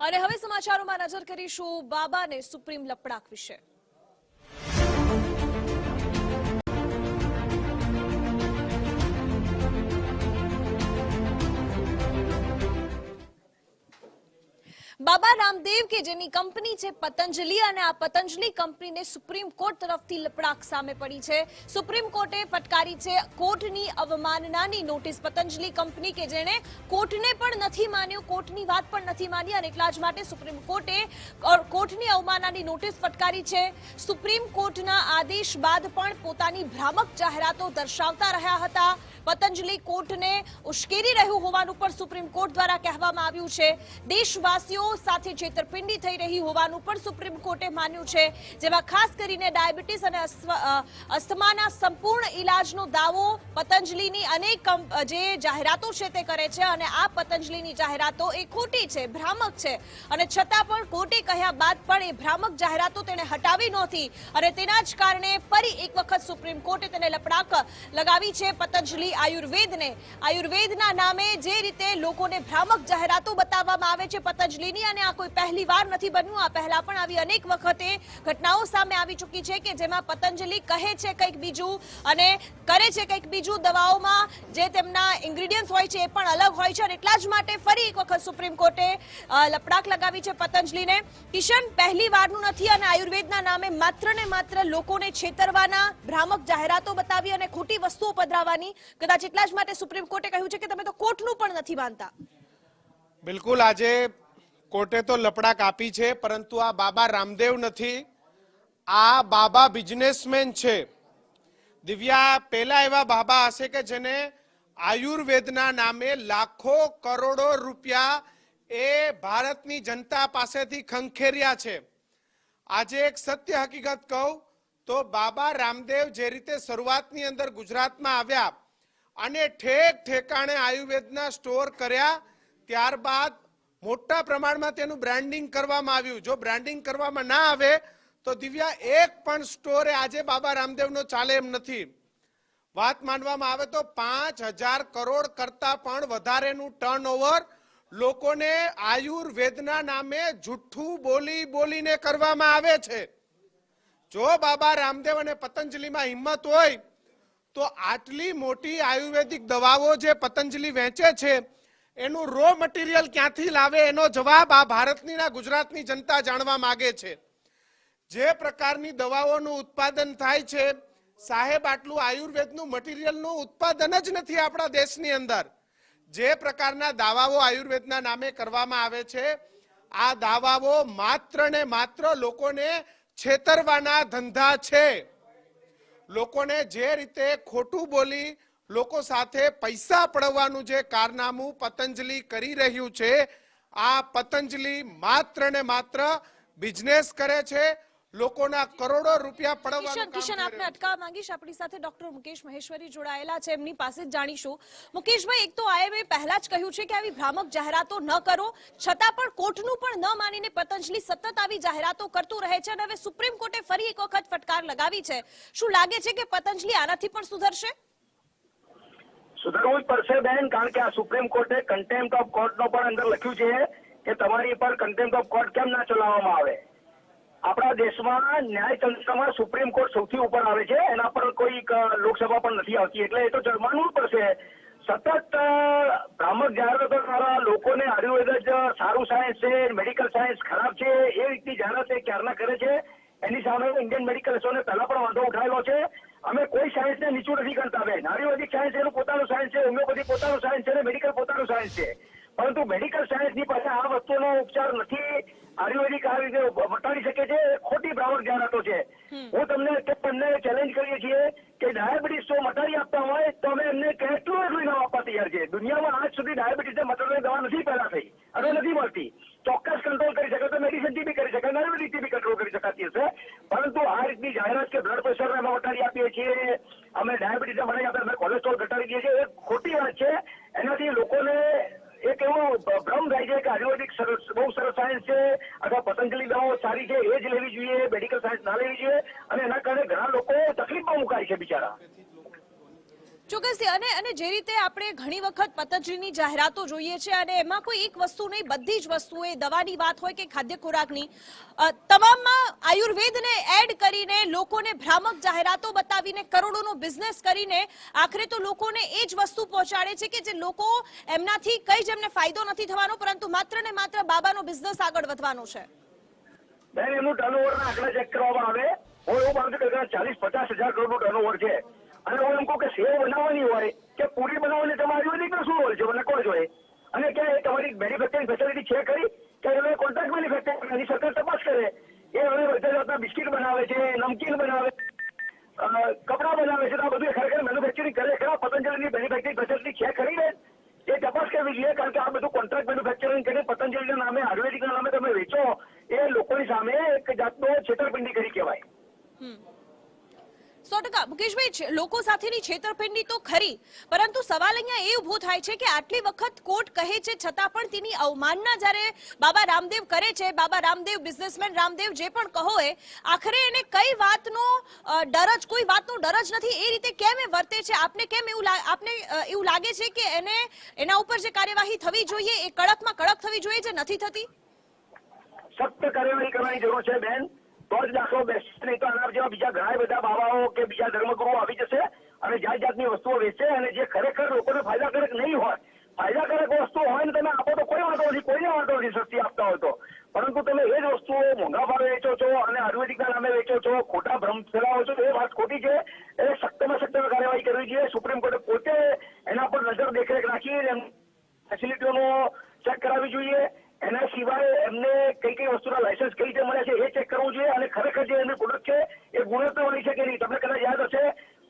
અને હવે સમાચારોમાં નજર કરીશું બાબાને સુપ્રીમ લપડાક વિશે. બાબા રામદેવ કે જેની કંપની છે પતંજલિ અને આ પતંજલિ કંપનીને સુપ્રીમ કોર્ટ તરફથી લપડાક સામે પડી છે. સુપ્રીમ કોર્ટે ફટકારી છે કોર્ટની અવમાનનાની નોટિસ. પતંજલિ કંપની કે જેણે કોર્ટને પણ નથી માન્યું, કોર્ટની વાત પણ નથી માની અને એટલા જ માટે સુપ્રીમ કોર્ટે કોર્ટની અવમાનનાની નોટિસ ફટકારી છે. સુપ્રીમ કોર્ટના આદેશ બાદ પણ પોતાની ભ્રામક જાહેરાતો દર્શાવતા રહ્યા હતા. પતંજલિ કોર્ટને ઉશ્કેરી રહ્યું હોવાનું પણ સુપ્રીમ કોર્ટ દ્વારા કહેવામાં આવ્યું છે. દેશવાસીઓ સાથે છેતરપિંડી થઈ રહી હોવાનું પણ સુપ્રીમ કોર્ટે માન્યું છે, જેમાં ખાસ કરીને ડાયાબિટીસ અને અસ્થમાના સંપૂર્ણ ઈલાજનો દાવો પતંજલિની અનેક જે જાહેરાતો છે તે કરે છે અને આ પતંજલિની જાહેરાતો એ ખોટી છે, ભ્રામક છે. અને છતાં પણ કોર્ટે કહ્યા બાદ પણ એ ભ્રામક જાહેરાતો તેણે હટાવી નહોતી અને તેના જ કારણે ફરી એક વખત સુપ્રીમ કોર્ટે તેને લપડાક લગાવી છે પતંજલિ આયુર્વેદને. આયુર્વેદના નામે જે રીતે લોકોને ભ્રામક જાહેરાતો બતાવવામાં આવે છે પતંજલિની અને આ કોઈ પહેલી વાર નથી બન્યું. આ પહેલા પણ આવી અનેક વખતે ઘટનાઓ સામે આવી ચૂકી છે કે જેમાં પતંજલિ કહે છે કંઈક બીજું અને કરે છે કંઈક બીજું દવાઓમાં જે તેમના ઇન્ગ્રીડિયન્ટ્સ હોય છે એ પણ અલગ હોય છે. અને એટલા જ માટે ફરી એક વખત સુપ્રીમ કોર્ટે લપડાક લગાવી છે પતંજલિને. કિશન પહેલી વારનું નથી અને આયુર્વેદના નામે માત્ર ને માત્ર લોકોને છેતરવાના ભ્રામક જાહેરાતો બતાવી અને ખોટી વસ્તુઓ પધરાવવાની. કદાચ એટલા જ માટે સુપ્રીમ કોર્ટે કહ્યું છે કે તમે તો કોર્ટનું પણ નથી માનતા. બિલકુલ, આજે કોર્ટે તો લપડાક આપી છે, પરંતુ આ બાબા રામદેવ નથી. આ બાબા બિઝનેસમેન છે. દિવ્યા પેલા એવા બાબા હશે કે જેને આયુર્વેદના નામે લાખો કરોડો રૂપિયા એ ભારતની જનતા પાસેથી ખંખેર્યા છે. આજે એક સત્ય હકીકત કહું તો બાબા રામદેવ જે રીતે શરૂઆતની અંદર ગુજરાતમાં આવ્યા અને ઠેક ઠેકાણે આયુર્વેદના સ્ટોર કર્યા, ત્યારબાદ મોટા પ્રમાણમાં તેનું બ્રાન્ડિંગ કરવામાં આવ્યું. જો બ્રાન્ડિંગ કરવામાં ના આવે, તો દિવ્યા એક પણ સ્ટોરે આજે બાબા રામદેવનો ચાલે એમ નથી. વાત માનવામાં આવે તો પાંચ હજાર કરોડ કરતા પણ વધારેનું ટર્નઓવર લોકોને આયુર્વેદના નામે જુઠ્ઠું બોલી બોલીને કરવામાં આવે છે. જો બાબા રામદેવ અને પતંજલિમાં હિંમત હોય, તો આટલી મોટી આયુર્વેદિક દવાઓ જે પતંજલિ વેચે છે એનું રો મટીરિયલ ક્યાંથી લાવે એનો જવાબ આ ભારતની ગુજરાતની જનતા જાણવા માંગે છે. જે પ્રકારની દવાઓનું ઉત્પાદન થાય છે, સાહેબ, આટલું આયુર્વેદનું મટીરિયલનું ઉત્પાદન જ નથી આપણા દેશની અંદર. જે પ્રકારના દાવાઓ આયુર્વેદના નામે કરવામાં આવે છે, આ દાવાઓ માત્ર ને માત્ર લોકોને છેતરવાના ધંધા છે. લોકોને જે રીતે ખોટું બોલી લોકો સાથે પૈસા પડવાનું જે કારનામું પતંજલિ કરી રહ્યું છે આ પતંજલિ માત્ર ને માત્ર બિઝનેસ કરે છે લોકોના કરોડો રૂપિયા પડવાનું કિશન આપને અટકાવવા માંગીશ. આપણી સાથે ડોક્ટર મુકેશ મહેશ્વરી જોડાયેલા છે. એમની પાસે જ જાણીશું. મુકેશભાઈ એક તો આઈએમએ પહેલા જ કહ્યું છે કે આવી ભ્રામક જાહેરાતો ન કરો છતાં પણ કોર્ટનું પણ ન માનીને પતંજલિ સતત આવી જાહેરાતો કરતું રહે છે અને હવે સુપ્રીમ કોર્ટે ફરી એક વખત ફટકાર લગાવી છે. શું લાગે છે કે પતંજલિ આનાથી પણ સુધરશે? સુધરવું જ પડશે બેન, કારણ કે આ સુપ્રીમ કોર્ટે કન્ટેમ્પ્ટ ઓફ કોર્ટનો પણ અંદર લખ્યું છે કે તમારી પર કન્ટેમ્પ્ટ ઓફ કોર્ટ કેમ ના ચલાવવામાં આવે. આપણા દેશમાં ન્યાયતંત્રમાં સુપ્રીમ કોર્ટ સૌથી ઉપર આવે છે, એના પર કોઈ લોકસભા પણ નથી આવતી, એટલે એ તો જરમાનવું પડશે. સતત ભ્રામક જાહેરાતો દ્વારા લોકોને આયુર્વેદ જ સારું સાયન્સ છે મેડિકલ સાયન્સ ખરાબ છે, એ રીતની જાહેરાત એ ક્યારના કરે છે? એની સામે ઇન્ડિયન મેડિકલ એસોને પહેલા પણ વાંધો ઉઠાવેલો છે. અમે કોઈ સાયન્સને નીચું નથી કરતા બેન. આયુર્વેદિક સાયન્સ એનું પોતાનું સાયન્સ છે હોમિયોપેથી પોતાનું સાયન્સ છે અને મેડિકલ પોતાનું સાયન્સ છે. પરંતુ મેડિકલ સાયન્સની પાસે આ વસ્તુનો ઉપચાર નથી આયુર્વેદિક આ રીતે વટાડી શકે છે ખોટી ભ્રામક જાહેરાતો છે. હું તમને કે બંને ચેલેન્જ કરીએ છીએ કે ડાયાબિટીસ જો મટાડી આપતા હોય તો અમે એમને કેટલું એટલું ઇનામ આપવા તૈયાર છે દુનિયામાં આજ સુધી ડાયાબિટીસ મટાડવાની દવા નથી પેદા થઈ અને નથી મળતી. ચોક્કસ કંટ્રોલ કરી શકે તો મેડિસિનથી બી કરી શકે આયુર્વેદિકથી બી કંટ્રોલ કરી શકાતી હશે. પરંતુ આ રીતની જાહેરાત કે બ્લડ પ્રેશર અમે ઘટાડી આપીએ છીએ, અમે ડાયાબિટીસ મટાડી આપીએ અમે કોલેસ્ટ્રોલ ઘટાડી દઈએ છીએ, એ ખોટી વાત છે. એનાથી લોકોને એક એવો ભ્રમ થાય છે કે આયુર્વેદિક સરસ, બહુ સરસ સાયન્સ છે, અથવા પતંજલિ દવાઓ સારી છે, એ જ લેવી જોઈએ મેડિકલ સાયન્સ ના લેવી જોઈએ, અને એના કારણે ઘણા લોકો તકલીફમાં મુકાય છે બિચારા. ચોક્કસથી. અને અને જે રીતે આપણે ઘણી વખત પતંજલિની જાહેરાતો જોઈએ છે અને એમાં કોઈ એક વસ્તુ નહીં, બધી જ વસ્તુઓ એ દવાની વાત હોય કે ખાદ્ય ખોરાકની. તમામમાં આયુર્વેદને એડ કરીને લોકોને ભ્રામક જાહેરાતો બતાવીને, કરોડોનો બિઝનેસ કરીને આખરે તો લોકોને એ જ વસ્તુ પહોંચાડે છે કે જે લોકો એમનાથી કઈ જ એમને ફાયદો નથી થવાનો, પરંતુ માત્ર ને માત્ર બાબાનો બિઝનેસ આગળ વધવાનો છે. બેન એમનું ટર્નઓવર ના આંકડા ચેક કરવામાં આવે. હું એવું માનું છું કે ચાલીસ પચાસ હજાર કરોડનું ટર્નઓવર છે. અને હું એમ કહું કે સેવ બનાવવાની હોય, કે પૂરી બનાવવાની તમારે આયુર્વેદિક શું હોય મને કોણ જોઈએ અને ક્યાં તમારી મેન્યુફેક્ચરિંગ ફેસિલિટી છે ખરી? કે એ કોન્ટ્રાક્ટ મેન્યુફેક્ચરિંગ એની સરકાર તપાસ કરે. એ હવે બધા જાતના બિસ્કિટ બનાવે છે, નમકીન બનાવે કપડાં બનાવે છે. તો આ બધું ખરેખર મેન્યુફેક્ચરિંગ કરે ખરા, પતંજલિની મેન્યુફેક્ચરિંગ ફેસિલિટી છે ખરી ને? એ તપાસ કરવી જોઈએ, કારણ કે આ બધું કોન્ટ્રાક્ટ મેન્યુફેક્ચરિંગ કરીને પતંજલિના નામે, આયુર્વેદિકના નામે તમે વેચો, એ લોકોની સામે એક જાતનો છેતરપિંડી કરી કહેવાય. સો ટકા. મુકેશભાઈ લોકો સાથેની છેતરપિંડી તો ખરી, પરંતુ સવાલ અહીંયા એ ઊભો થાય છે કે આટલી વખત કોર્ટ કહે છે, છતાં પણ તેની અવમાનના જ્યારે બાબા રામદેવ કરે છે, બાબા રામદેવ બિઝનેસમેન રામદેવ જે પણ કહો એ, આખરે એને કઈ વાતનો ડર જ કોઈ વાતનો ડર જ નથી. એ રીતે કેમ એ વર્તે છે? આપને કેમ એવું આપને એવું લાગે છે કે એને, એના ઉપર જે કાર્યવાહી થવી જોઈએ, એ કડકમાં કડક થવી જોઈએ, જે નથી થતી? સખ્ત કાર્યવાહી કરવાની જરૂર છે બેન. તો જ દાખલો નહીં તો આના જેવા બીજા ઘણા બધા બાબાઓ કે બીજા ધર્મગુરુઓ આવી જશે અને જાત જાતની વસ્તુઓ વેચશે અને જે ખરેખર લોકોને ફાયદાકારક નહીં હોય, ફાયદાકારક વસ્તુ હોય ને તમે આપો તો કોઈ વાંધો નથી કોઈને વાંધો નથી સસ્તી આપતા હોય તો. પરંતુ તમે એ જ વસ્તુઓ મોંઘા ભાવે વેચો છો અને આયુર્વેદિકના નામે વેચો છો, ખોટા ભ્રમ ફેલાવો છો એ વાત ખોટી છે એટલે સખ્તમાં સખ્ત કાર્યવાહી કરવી જોઈએ સુપ્રીમ કોર્ટે પોતે એના પર નજર દેખરેખ રાખી એમ ફેસિલિટીઓનો ચેક કરાવવી જોઈએ એના સિવાય એમને કઈ કઈ વસ્તુના લાયસન્સ કઈ રીતે મળે છે એ ચેક કરવું જોઈએ અને ખરેખર જે એમની પ્રોડક્ટ છે એ ગુણવત્તાવાળી છે કે નહીં તમને કદાચ યાદ હશે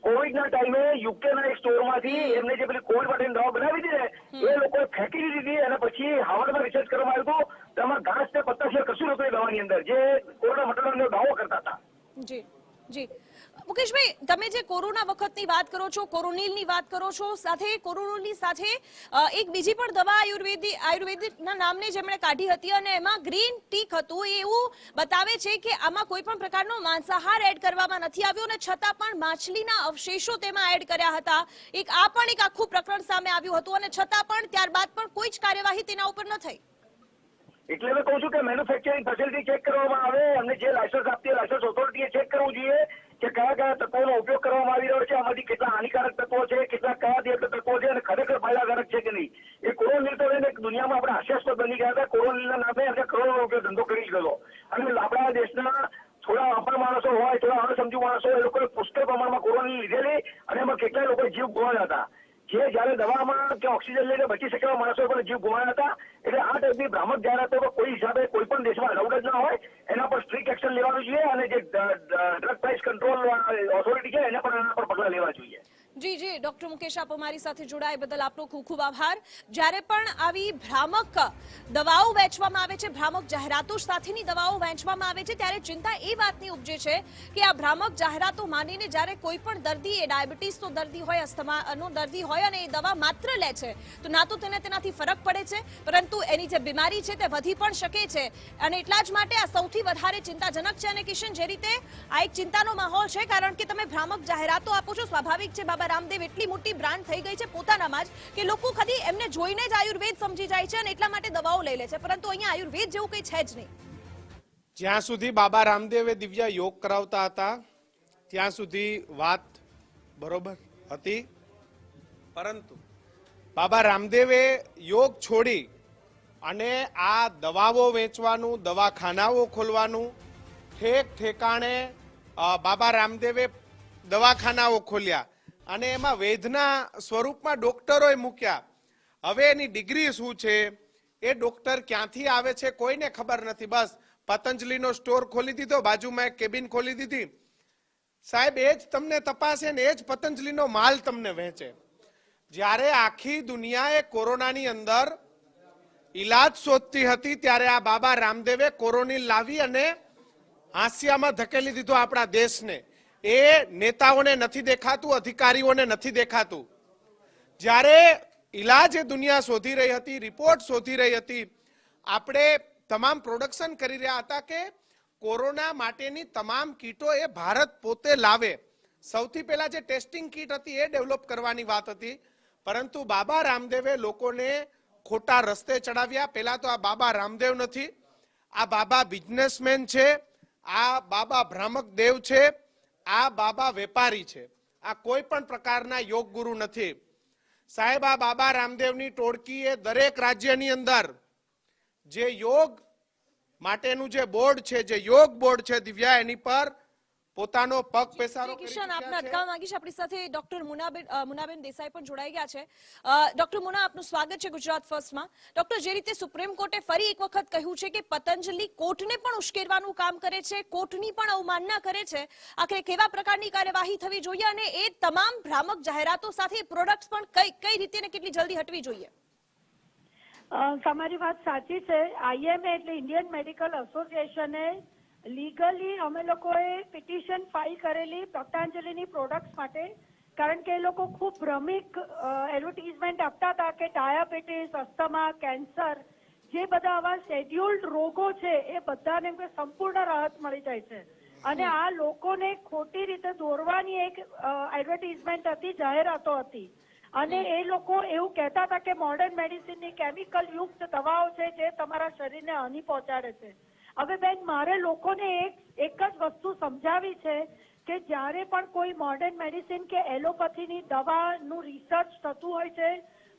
કોવિડના ટાઈમે યુકેના એક સ્ટોરમાંથી એમને જે પેલી કોવિડ માટેની દવા બનાવી હતી ને એ લોકોએ ફેંકી દીધી હતી અને પછી હાર્વર્ડમાં રિસર્ચ કરવામાં આવ્યું હતું તેમાં ઘાસ ને પત્તા સિવાય કશું નતું દવાની અંદર, જે કોરોના મટાડવાનો દાવો કરતા હતા. જી જી. મુકેશભાઈ, તમે જે કોરોના વખતની વાત કરો છો, કોરોનિલની વાત કરો છો, સાથે કોરોનિલની સાથે એક બીજી પણ દવા આયુર્વેદિક આયુર્વેદિકના નામને જેમણે કાઢી હતી અને એમાં ગ્રીન ટીક હતું એવું બતાવે છે કે આમાં કોઈ પણ પ્રકારનો માંસાહાર એડ કરવામાં નથી આવ્યો અને છતાં પણ માછલીના અવશેષો તેમાં એડ કર્યા હતા. એક આ પણ એક આખું પ્રકરણ સામે આવ્યું હતું અને છતાં પણ ત્યારબાદ પણ કોઈ જ કાર્યવાહી તેના ઉપર ન થઈ. એટલે મેં કહું છું કે મેન્યુફેક્ચરિંગ ફેસિલિટી ચેક કરવામાં આવે, અમને જે લાયસન્સ આપતી લાયસન્સ ઓથોરિટીએ ચેક કરવું જોઈએ કે કયા કયા તત્વોનો ઉપયોગ કરવામાં આવી રહ્યો છે, આમાંથી કેટલા હાનિકારક તત્વો છે, કેટલા કયા દિવસ તત્વો છે અને ખરેખર ફાયદાકારક છે કે નહીં. એ કોરોનિલ તો એને દુનિયામાં આપણે હાસ્યાસ્પદ બની ગયા હતા. કોરોનિલના નામે આપણે કરોડો રૂપિયા ધંધો કરી ગયો. અને આપણા દેશના થોડા અપર માણસો હોય, થોડા અણસમજુ માણસો એ લોકોએ પુષ્કળ પ્રમાણમાં કોરોનિલ લીધેલી અને એમાં કેટલાય લોકો જીવ ગુમાવ્યા હતા. જે જયારે દવામાં કે ઓક્સિજન લઈને બચી શકે માણસો પણ જીવ ગુમાયા હતા, એટલે આ ટાઈપની ભ્રામક જાહેરાતો કોઈ હિસાબે કોઈ પણ દેશમાં અલાઉડ જ ના હોય, એના પર સ્ટ્રિક્ટ એક્શન લેવાનું જોઈએ અને જે ડ્રગ પ્રાઇસ કંટ્રોલ ઓથોરિટી છે, એને પણ એના પર પગલા લેવા જોઈએ. જી જી, ડોક્ટર મુકેશ, આપ અમારી સાથે જોડાય બદલ આપનો ખૂબ ખૂબ આભાર. જ્યારે પણ આવી ભ્રામક દવાઓ વેચવામાં આવે છે, ભ્રામક જાહેરાતો સાથેની દવાઓ વેચવામાં આવે છે, ત્યારે ચિંતા એ વાતની ઉપજે છે કે આ ભ્રામક જાહેરાતો માનીને જ્યારે કોઈ પણ દર્દી, એ ડાયાબિટીસનો દર્દી હોય, અસ્થમાનો દર્દી હોય અને એ દવા માત્ર લે છે, તો ના તો તેને તેનાથી ફરક પડે છે, પરંતુ એની જે બીમારી છે તે વધી પણ શકે છે. અને એટલા જ માટે આ સૌથી વધારે ચિંતાજનક છે અને કિશન, જે રીતે આ એક ચિંતાનો માહોલ છે, કારણ કે તમે ભ્રામક જાહેરાતો આપો છો, સ્વાભાવિક છે, બાબા રામદેવ એટલી મોટી બ્રાન્ડ થઈ ગઈ છે પોતાનામાં જ કે લોકો ખાલી એમને જોઈને જ આયુર્વેદ સમજી જાય છે અને એટલા માટે દવાઓ લઈ લે છે. પરંતુ અહીંયા આયુર્વેદ જેવું કંઈ છે જ નહીં. જ્યાં સુધી બાબા રામદેવે દિવ્યા યોગ કરાવતા હતા, ત્યાં સુધી વાત બરોબર હતી. પરંતુ બાબા રામદેવે યોગ છોડી અને આ દવાઓ વેચવાનું, દવાખાનાઓ ખોલવાનું, ઠેક ઠેકાણે બાબા રામદેવે દવાખાનાઓ ખોલ્યા. અને એમાં વેદના સ્વરૂપમાં ડોક્ટરોએ મૂક્યા. હવે એની ડિગ્રી શું છે? એ ડોક્ટર ક્યાંથી આવે છે કોઈને ખબર નથી. બસ પતંજલિનો સ્ટોર ખોલી દીધો, બાજુમાં એક કેબિન ખોલી દીધી. સાહેબ, એ જ તમને તપાસે ને એ જ પતંજલિનો માલ તમને વહેંચે. જ્યારે આખી દુનિયાએ કોરોનાની અંદર ઈલાજ શોધતી હતી, ત્યારે આ બાબા રામદેવે કોરોની લાવી અને હાંસિયામાં ધકેલી દીધો આપણા દેશને. એ નેતાઓને નથી દેખાતું, અધિકારીઓને નથી દેખાતું. જ્યારે ઈલાજ એ દુનિયા શોધી રહી હતી, રિપોર્ટ શોધી રહી હતી, આપણે તમામ પ્રોડક્શન કરી રહ્યા હતા કે કોરોના માટેની તમામ કીટો એ ભારત પોતે લાવે. સૌથી પહેલા જે ટેસ્ટિંગ કીટ હતી એ ડેવલપ કરવાની વાત હતી. પરંતુ બાબા રામદેવે લોકોને ખોટા રસ્તે ચડાવ્યા. પહેલા તો આ બાબા રામદેવ નથી. આ બાબા બિઝનેસમેન છે. આ બાબા ભ્રામક દેવ છે. આ બાબા વેપારી છે. આ કોઈ પણ પ્રકારના યોગ ગુરુ નથી. સાહેબ, આ બાબા રામદેવની ટોળકી એ દરેક રાજ્યની અંદર જે યોગ માટેનું જે બોર્ડ છે, જે યોગ બોર્ડ છે દિવ્યા, એની પર પોતાનો પગ પેસારો કરી કિશન આપને છે. અટકાવવા માંગીશ. આપણી સાથે ડોક્ટર મુનાબેન મુનાબેન દેસાઈ પણ જોડાઈ ગયા છે. ડોક્ટર મુના આપનું સ્વાગત છે ગુજરાત ફર્સ્ટમાં. ડોક્ટર જે રીતે સુપ્રીમ કોર્ટે ફરી એક વખત કહ્યું છે કે પતંજલિ કોર્ટને પણ ઉશ્કેરવાનું કામ કરે છે કોર્ટની પણ અવમાનના કરે છે. આખરે કેવા પ્રકારની કાર્યવાહી થવી જોઈએ અને એ તમામ ભ્રામક જાહેરાતો સાથે પ્રોડક્ટ્સ પણ કઈ કઈ રીતે ને કેટલી જલ્દી હટવી જોઈએ? અ, તમારી વાત સાચી છે. આઈએમએ એટલે ઇન્ડિયન મેડિકલ એસોસિએશને લીગલી અમે લોકોએ પિટિશન ફાઇલ કરેલી પતંજલિની પ્રોડક્ટ્સ માટે, કારણ કે એ લોકો ખૂબ ભ્રમિક એડવર્ટીઝમેન્ટ આપતા હતા કે ડાયાબિટીસ અસ્થમા કેન્સર જે બધા આવા શેડ્યુલ્ડ રોગો છે, એ બધાને સંપૂર્ણ રાહત મળી જાય છે. અને આ લોકોને ખોટી રીતે દોરવાની એક એડવર્ટીઝમેન્ટ હતી, જાહેરાતો હતી. અને એ લોકો એવું કહેતા હતા કે મોડર્ન મેડિસિનની કેમિકલ યુક્ત દવાઓ છે, જે તમારા શરીરને હાનિ પહોંચાડે છે. હવે બેન, મારે લોકોને એક એક જ વસ્તુ સમજાવી છે કે જ્યારે પણ કોઈ મોડર્ન મેડિસિન કે એલોપેથીની દવાનું રિસર્ચ થતું હોય છે,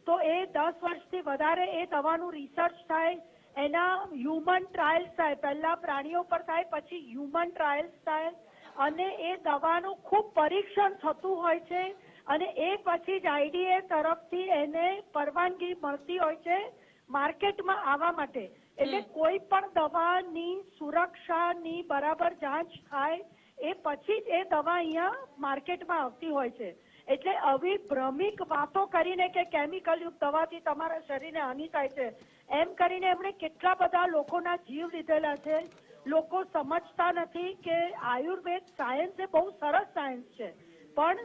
તો એ દસ વર્ષથી વધારે એ દવાનું રિસર્ચ થાય. એના હ્યુમન ટ્રાયલ્સ થાય. પહેલા પ્રાણીઓ પર થાય, પછી હ્યુમન ટ્રાયલ્સ થાય. અને એ દવાનું ખૂબ પરીક્ષણ થતું હોય છે અને એ પછી જ આઈડીએ તરફથી એને પરવાનગી મળતી હોય છે માર્કેટમાં આવવા માટે. એટલે કોઈ પણ દવાની સુરક્ષાની બરાબર જાંચ થાય એ પછી જ એ દવા અહીંયા માર્કેટમાં આવતી હોય છે. એટલે આવી ભ્રમિક વાતો કરીને કે કેમિકલ યુક્ત દવાથી તમારા શરીરને હાનિ થાય છે એમ કરીને એમણે કેટલા બધા લોકોના જીવ લીધેલા છે. લોકો સમજતા નથી કે આયુર્વેદ સાયન્સ એ બહુ સરસ સાયન્સ છે. પણ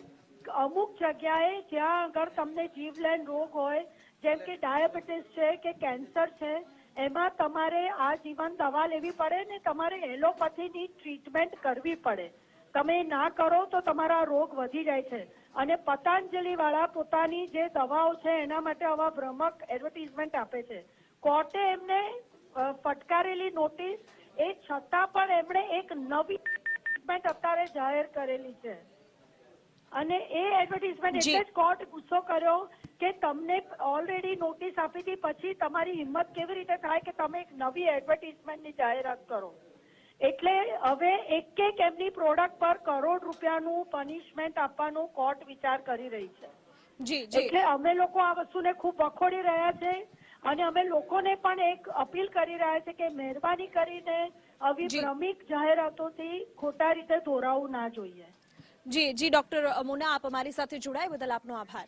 અમુક જગ્યાએ જ્યાં આગળ તમને જીવલેણ રોગ હોય જેમ કે ડાયાબિટીસ છે કે કેન્સર છે એમાં તમારે આ જીવન દવા લેવી પડે ને તમારે એલોપેથીની ટ્રીટમેન્ટ કરવી પડે. તમે ના કરો તો તમારા રોગ વધી જાય છે. અને પતંજલિ વાળા પોતાની જે દવાઓ છે એના માટે આવા ભ્રમક એડવર્ટીઝમેન્ટ આપે છે. કોર્ટે એમને ફટકારેલી નોટિસ, એ છતાં પણ એમણે એક નવી ટ્રીટમેન્ટ અત્યારે જાહેર કરેલી છે. અને એ એડવર્ટીઝમેન્ટ એટલે જ કોર્ટ ગુસ્સો કર્યો કે તમને ઓલરેડી નોટિસ આપી હતી પછી તમારી હિંમત કેવી રીતે થાય કે તમે એક નવી એડવર્ટીઝમેન્ટની જાહેરાત કરો? એટલે હવે એક એક એમની પ્રોડક્ટ પર કરોડ રૂપિયાનું પનિશમેન્ટ આપવાનું કોર્ટ વિચાર કરી રહી છે. જી જી. એટલે અમે લોકો આ વસ્તુને ખૂબ વખોડી રહ્યા છે અને અમે લોકોને પણ એક અપીલ કરી રહ્યા છે કે મહેરબાની કરીને આવી. ભ્રમિક જાહેરાતોથી ખોટા રીતે ધોરાવું ના જોઈએ. જી જી ડોક્ટર મુના આપ અમારી સાથે જોડાય બદલ આપનો આભાર.